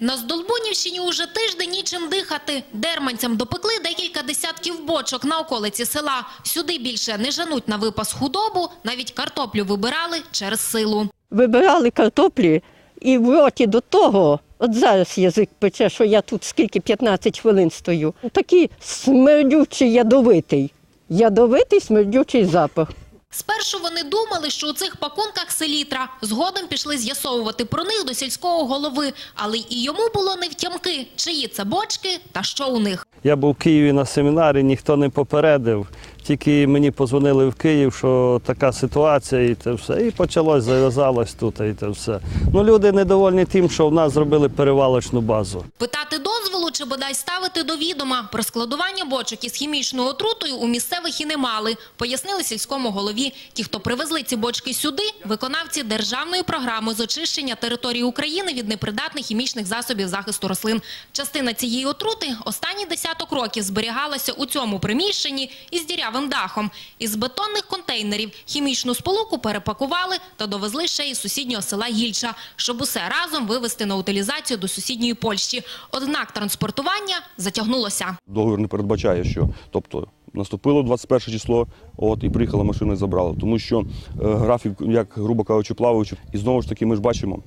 На Здолбунівщині уже тиждень нічим дихати. Дерманцям допекли декілька десятків бочок на околиці села. Сюди більше не жануть на випас худобу, навіть картоплю вибирали через силу. вибирали картоплі і в роті до того, от зараз язик пече, що я тут скільки 15 хвилин стою. Такий смердючий ядовитий. Ядовитий смердючий запах. Спершу вони думали, що у цих пакунках селітра. Згодом пішли з'ясовувати про них до сільського голови. Але і йому було не втямки, чиї це бочки та що у них. Я був в Києві на семінарі, ніхто не попередив. Тільки мені позвонили в Київ, що така ситуація, і те все. І почалось, зав'язалось тут, і те все. Ну, люди недовольні тим, що в нас зробили перевалочну базу. Питати дозволу чи бодай ставити до відома про складування бочок із хімічною отрутою у місцевих і не мали, пояснили сільському голові. Ті, хто привезли ці бочки сюди, виконавці державної програми з очищення території України від непридатних хімічних засобів захисту рослин. Частина цієї отрути останні десяток років зберігалася у цьому приміщенні із дірявим дахом. Із бетонних контейнерів хімічну сполуку перепакували та довезли ще із сусіднього села Гільча, щоб усе разом вивезти на утилізацію до сусідньої Польщі. Однак транспортування затягнулося. Договір не передбачає, що тобто наступило 21 число, от і приїхала машина і забрала. Тому що е, графік, як грубо кажучи, плаваючи, і знову ж таки, ми ж бачимо.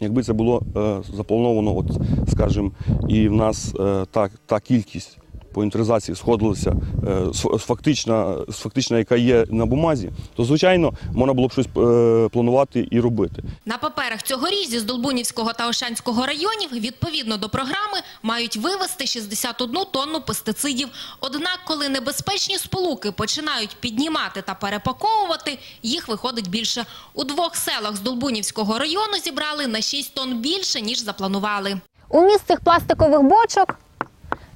Якби це було е, заплановано, от, скажімо, і в нас е, та, та кількість по інвентаризації сходилася е, з- фактична, з фактична, яка є на бумазі, то звичайно можна було б щось е, планувати і робити. На паперах цьогоріч зі Здолбунівського та Ошанського районів відповідно до програми мають вивезти 61 тонну пестицидів. Однак, коли небезпечні сполуки починають піднімати та перепаковувати, їх виходить більше. У двох селах Здолбунівського району зібрали на 6 тонн більше, ніж запланували. Уміст цих пластикових бочок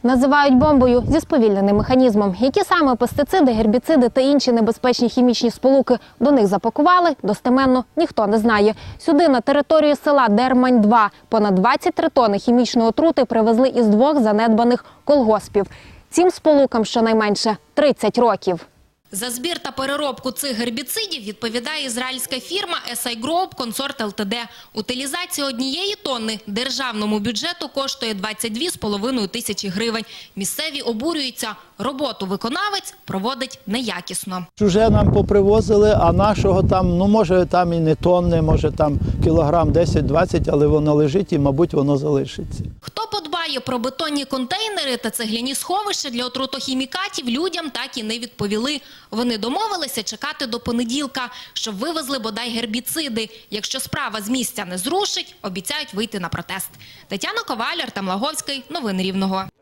називають бомбою зі сповільненим механізмом. Які саме пестициди, гербіциди та інші небезпечні хімічні сполуки до них запакували, достеменно ніхто не знає. Сюди на територію села Дермань 2 понад 23 тонни хімічної отрути привезли із двох занедбаних колгоспів. Цим сполукам щонайменше 30 років. За збір та переробку цих гербіцидів відповідає ізраїльська фірма SI Group Consort Ltd. Утилізація однієї тонни державному бюджету коштує 22,5 тисячі гривень. Місцеві обурюються. Роботу виконавець проводить неякісно. Чуже нам попривозили, а нашого там, ну може там і не тонни, може там кілограм 10-20, але воно лежить і, мабуть, воно залишиться. Хто подбає про бетонні контейнери та цегляні сховища для отрутохімікатів, людям так і не відповіли. Вони домовилися чекати до понеділка, щоб вивезли бодай гербіциди. Якщо справа з місця не зрушить, обіцяють вийти на протест. Тетяна Коваль, Артем Лаговський. Новини Рівного.